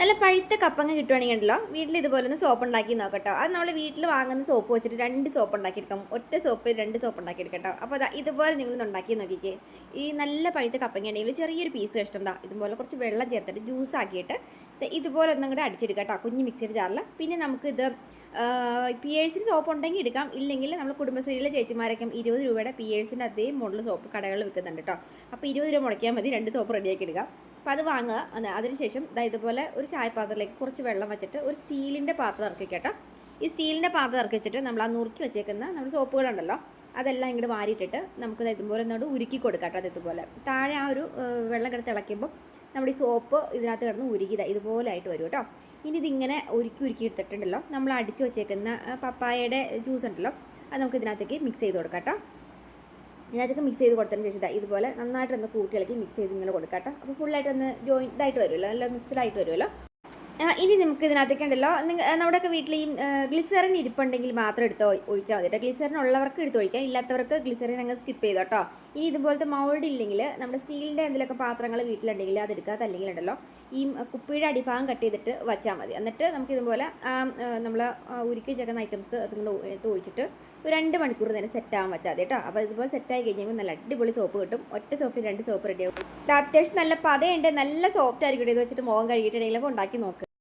നല്ല പഴുത്ത കപ്പങ്ങ കിട്ടുവാണെങ്കിൽ ഉണ്ടല്ലോ വീട്ടിൽ ഇതുപോലെ ഒന്ന് സോപ്പ് ഉണ്ടാക്കി നോക്കട്ടോ. അത് നമ്മൾ വീട്ടിൽ വാങ്ങുന്ന സോപ്പ് വെച്ചിട്ട് രണ്ട് സോപ്പ് ഉണ്ടാക്കിയെടുക്കാം ഒറ്റ സോപ്പ് രണ്ട് സോപ്പ് ഉണ്ടാക്കിയെടുക്കട്ടോ അപ്പോൾ അതാ ഇതുപോലെ നിങ്ങളൊന്ന് ഉണ്ടാക്കി നോക്കിക്കേ. ഈ നല്ല പഴുത്ത കപ്പങ്ങ ഉണ്ടെങ്കിൽ ചെറിയൊരു പീസ് കഷ്ടം ഇതുപോലെ കുറച്ച് വെള്ളം ചേർത്തിട്ട് ജ്യൂസ് ആക്കിയിട്ട് ഇതുപോലെ ഒന്നും കൂടെ അടിച്ചെടുക്കാം കേട്ടോ കുഞ്ഞ് മിക്സിയുടെ ജാറിൽ പിന്നെ നമുക്കിത് പി എഴ്സിന് സോപ്പ് ഉണ്ടെങ്കിൽ എടുക്കാം. ഇല്ലെങ്കിൽ നമ്മൾ കുടുംബശ്രീയിലെ ചേച്ചിമാരൊക്കെ ഇരുപത് രൂപയുടെ പി എഴ്സിന്റെ അതേ മോഡൽ സോപ്പ് കടകളിൽ വിൽക്കുന്നുണ്ട് കേട്ടോ. അപ്പോൾ ഇരുപത് രൂപ മുടക്കിയാൽ മതി രണ്ട് സോപ്പ് റെഡിയാക്കി എടുക്കാം. അപ്പോൾ അത് വാങ്ങുക. അത് അതിനുശേഷം ഇതുപോലെ ഒരു ചായപാത്രത്തിലേക്ക് കുറച്ച് വെള്ളം വെച്ചിട്ട് ഒരു സ്റ്റീലിന്റെ പാത്രം ഇറക്കി കേട്ടോ. ഈ സ്റ്റീലിന്റെ പാത്രം ഇറക്കി വെച്ചിട്ട് നമ്മൾ ആ നുറുക്കി വെച്ചേക്കുന്ന നമ്മൾ സോപ്പുകളുണ്ടല്ലോ അതെല്ലാം ഇങ്ങോട്ട് വാരിയിട്ടിട്ട് നമുക്ക് ഇതുപോലെ ഒന്നുകൊണ്ട് ഉരുക്കി കൊടുക്കാം കേട്ടോ ഇതുപോലെ. താഴെ ആ ഒരു വെള്ളം കിടന്ന് തിളയ്ക്കുമ്പോൾ നമ്മുടെ ഈ സോപ്പ് ഇതിനകത്ത് കിടന്ന് ഉരുകിത ഇതുപോലെ ആയിട്ട് വരും കേട്ടോ. ഇനി ഇതിങ്ങനെ ഉരുക്കി ഉരുക്കി എടുത്തിട്ടുണ്ടല്ലോ. നമ്മൾ അടിച്ചു വെച്ചേക്കുന്ന പപ്പായയുടെ ജ്യൂസ് ഉണ്ടല്ലോ അത് നമുക്ക് ഇതിനകത്തേക്ക് മിക്സ് ചെയ്ത് കൊടുക്കാം കേട്ടോ. ഇതിനകത്തേക്ക് മിക്സ് ചെയ്ത് കൊടുത്തതിന് ശേഷം ഇതുപോലെ നന്നായിട്ടൊന്ന് കൂട്ടി ഇളക്കി മിക്സ് ചെയ്ത് ഇങ്ങനെ കൊടുക്കാം കേട്ടോ. അപ്പോൾ ഫുള്ളായിട്ടൊന്ന് ജോയിന്റ് ആയിട്ട് വരുമല്ലോ നല്ല മിക്സ്ഡ് ആയിട്ട് വരുമല്ലോ. ഇനി നമുക്ക് ഇതിനകത്തേക്ക് ഉണ്ടല്ലോ. നമ്മുടെയൊക്കെ വീട്ടിൽ ഈ ഗ്ലിസറിൻ ഇരിപ്പുണ്ടെങ്കിൽ മാത്രം എടുത്ത് ഒഴി- ഒഴിച്ചാൽ മതി കേട്ടോ ഗ്ലിസറിൻ ഉള്ളവർക്ക് എടുത്ത് ഒഴിക്കാം. ഇല്ലാത്തവർക്ക് ഗ്ലിസറിൻ അങ്ങ് സ്കിപ്പ് ചെയ്തോ കേട്ടോ ഇനി ഇതുപോലത്തെ മൗൾഡ് ഇല്ലെങ്കിൽ നമ്മുടെ സ്റ്റീലിന്റെ എന്തെങ്കിലുമൊക്കെ പാത്രങ്ങൾ വീട്ടിലുണ്ടെങ്കിൽ അത് എടുക്കാത്ത അല്ലെങ്കിൽ ഉണ്ടല്ലോ ഈ കുപ്പിയുടെ അടിഭാഗം കട്ട് ചെയ്തിട്ട് വെച്ചാൽ മതി. എന്നിട്ട് നമുക്ക് ഇതുപോലെ നമ്മൾ ഉരുക്കി ചേർക്കുന്ന ഐറ്റംസ് അതുകൊണ്ട് എടുത്ത് ഒഴിച്ചിട്ട് ഒരു രണ്ട് മണിക്കൂർ നേരം സെറ്റ് ആകാൻ വെച്ചാൽ മതി കേട്ടോ അപ്പോൾ ഇതുപോലെ സെറ്റ് ആയി കഴിഞ്ഞാൽ നല്ല അടിപൊളി സോപ്പ് കിട്ടും. ഒറ്റ സോപ്പിൽ രണ്ട് സോപ്പ് റെഡിയാകും അത്യാവശ്യം നല്ല പതയുണ്ട്. നല്ല സോഫ്റ്റ് ആയിരിക്കും ഇത് വെച്ചിട്ട് മുഖം കഴുകിയിട്ടുണ്ടെങ്കിലൊക്കെ ഉണ്ടാക്കി നോക്കുക